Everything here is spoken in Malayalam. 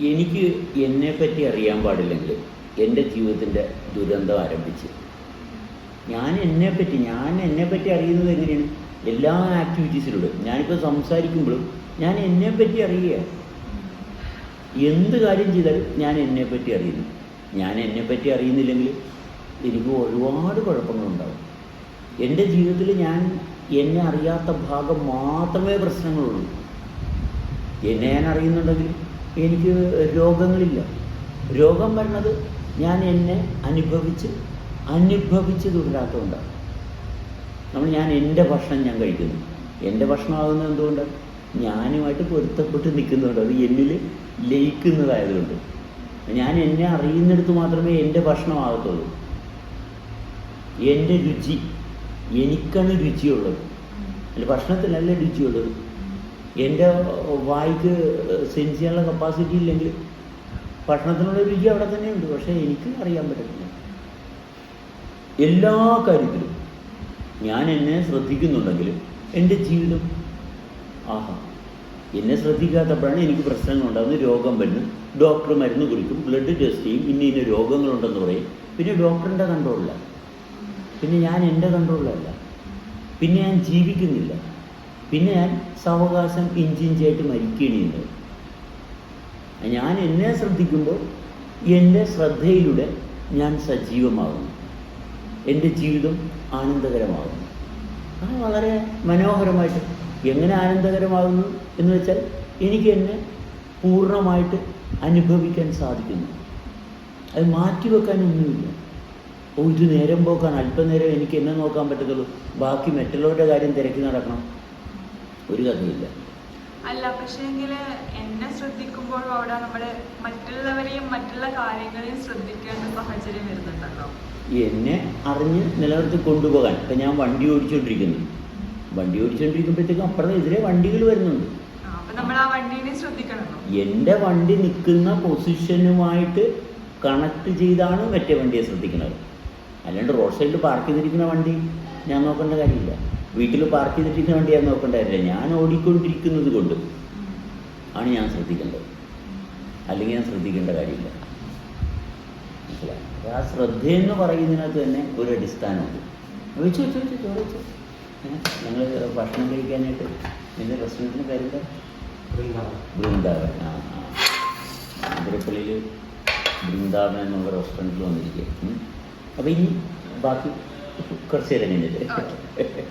എനിക്ക് എന്നെ പറ്റി അറിയാൻ പാടില്ലെങ്കിൽ എന്റെ ജീവിതത്തിന്റെ ദുരന്തം ആരംഭിച്ച്. ഞാൻ എന്നെ പറ്റി ഞാൻ എന്നെ പറ്റി അറിയുന്നത് എങ്ങനെയാണ്? എല്ലാ ആക്ടിവിറ്റീസിലൂടെ ഞാനിപ്പോൾ സംസാരിക്കുമ്പോഴും ഞാൻ എന്നെ പറ്റി അറിയുക എന്ത് കാര്യം ചെയ്താലും ഞാൻ എന്നെ പറ്റി അറിയുന്നു. ഞാൻ എന്നെ പറ്റി അറിയുന്നില്ലെങ്കിൽ എനിക്ക് ഒരുപാട് കുഴപ്പങ്ങളുണ്ടാവും. എന്റെ ജീവിതത്തിൽ ഞാൻ എന്നെ അറിയാത്ത ഭാഗം മാത്രമേ പ്രശ്നങ്ങളുള്ളൂ. എന്നെ ഞാൻ അറിയുന്നുണ്ടെങ്കിൽ എനിക്ക് രോഗങ്ങളില്ല. രോഗം വരുന്നത് ഞാൻ എന്നെ അനുഭവിച്ച് അനുഭവിച്ച് തുടരാത്തതുകൊണ്ടാണ് നമ്മൾ ഞാൻ എന്റെ ഭക്ഷണം ഞാൻ കഴിക്കുന്നു. എന്റെ ഭക്ഷണമാകുന്നത് എന്തുകൊണ്ട്? ഞാനുമായിട്ട് പൊരുത്തപ്പെട്ട് നിൽക്കുന്നതുകൊണ്ട് അത് എന്നിൽ ലയിക്കുന്നതായതുകൊണ്ട്. ഞാൻ എന്നെ അറിയുന്നിടത്ത് മാത്രമേ എന്റെ ഭക്ഷണമാകത്തുള്ളൂ എന്റെ രുചി എനിക്കാണ് രുചിയുള്ളത്. എന്റെ ഭക്ഷണത്തിലല്ല രുചിയുള്ളത്. എന്റെ വായിക്ക് സെൻസ് ചെയ്യാനുള്ള കപ്പാസിറ്റി ഇല്ലെങ്കിൽ ഭക്ഷണത്തിനുള്ള രുചി അവിടെ തന്നെയുണ്ട് പക്ഷേ എനിക്ക് അറിയാൻ പറ്റത്തില്ല. എല്ലാ കാര്യത്തിലും ഞാൻ എന്നെ ശ്രദ്ധിക്കുന്നുണ്ടെങ്കിലും എന്റെ ജീവിതം ആഹാ എന്നെ ശ്രദ്ധിക്കാത്തപ്പോഴാണ് എനിക്ക് പ്രശ്നങ്ങൾ ഉണ്ടാകുന്നത് രോഗം വരുന്നു. ഡോക്ടർ മരുന്ന് കുറിക്കും ബ്ലഡ് ടെസ്റ്റ് ചെയ്യും. ഇന്ന ഇന്ന രോഗങ്ങളുണ്ടെന്ന് പറയും. പിന്നെ ഡോക്ടറിന്റെ കൺട്രോളിലാണ് പിന്നെ ഞാൻ എന്റെ കൺട്രോളിലല്ല പിന്നെ ഞാൻ ജീവിക്കുന്നില്ല. പിന്നെ ഞാൻ സാവകാശം ഇഞ്ചിഞ്ചായിട്ട് മരിക്കുകയാണ് ഞാൻ എന്നെ ശ്രദ്ധിക്കുമ്പോൾ എന്റെ ശ്രദ്ധയിലൂടെ ഞാൻ സജീവമാകുന്നു. എന്റെ ജീവിതം ആനന്ദകരമാകുന്നു. അത് വളരെ മനോഹരമായിട്ട് എങ്ങനെ ആനന്ദകരമാകുന്നു എന്ന് വെച്ചാൽ എനിക്ക് എന്നെ പൂർണമായിട്ട് അനുഭവിക്കാൻ സാധിക്കുന്നു. അത് മാറ്റിവെക്കാനൊന്നുമില്ല ഓ ഇത് നേരം പോക്കാൻ അല്പനേരം എനിക്ക് എന്നെ നോക്കാൻ പറ്റത്തുള്ളൂ. ബാക്കി മറ്റുള്ളവരുടെ കാര്യം തിരക്കി നടക്കണം. ഒരു കഥയില്ല അല്ല പക്ഷേങ്കിൽ എന്നെ ശ്രദ്ധിക്കുമ്പോഴും അവിടെ നമ്മുടെ മറ്റുള്ളവരെയും മറ്റുള്ള കാര്യങ്ങളെയും ശ്രദ്ധിക്കേണ്ട സാഹചര്യം വരുന്നുണ്ടല്ലോ. എന്നെ അറിഞ്ഞ് നിലനിർത്തി കൊണ്ടുപോകാൻ. ഇപ്പം ഞാൻ വണ്ടി ഓടിച്ചുകൊണ്ടിരിക്കുന്നു വണ്ടി ഓടിച്ചുകൊണ്ടിരിക്കുമ്പോഴത്തേക്കും അപ്പുറത്തെ എതിരെ വണ്ടികൾ വരുന്നുണ്ട്. എന്റെ എന്റെ വണ്ടി നിൽക്കുന്ന പൊസിഷനുമായിട്ട് കണക്ട് ചെയ്താണ് മറ്റേ വണ്ടിയെ ശ്രദ്ധിക്കുന്നത്. അല്ലാണ്ട് റോഡ് സൈഡിൽ പാർക്ക് ചെയ്തിരിക്കുന്ന വണ്ടി ഞാൻ നോക്കേണ്ട കാര്യമില്ല. വീട്ടിൽ പാർക്ക് ചെയ്തിട്ടിരുന്ന വണ്ടി ഞാൻ നോക്കേണ്ട ഞാൻ ഓടിക്കൊണ്ടിരിക്കുന്നത് കൊണ്ട് ആണ് ഞാൻ ശ്രദ്ധിക്കേണ്ടത്. അല്ലെങ്കിൽ ഞാൻ ശ്രദ്ധിക്കേണ്ട കാര്യമില്ല. മനസ്സിലായി? ആ ശ്രദ്ധയെന്ന് പറയുന്നതിനകത്ത് തന്നെ ഒരു അടിസ്ഥാനമുണ്ട്. ചോദിച്ചു ചോദിച്ചു ചോദിച്ചു ഞങ്ങൾ ഭക്ഷണം കഴിക്കാനായിട്ട് എന്റെ റെസ്റ്റോറന്റിന് പേരെന്താ? ബൃന്ദാവൻ. ആ ആ. അതിരപ്പള്ളിയിൽ ബൃന്ദാവൻ എന്നുള്ള റെസ്റ്റോറന്റിൽ വന്നിരിക്കുക അപ്പോൾ ഇനി ബാക്കി കുറച്ച് നേരം കഴിഞ്ഞിട്ട് ഓക്കേ.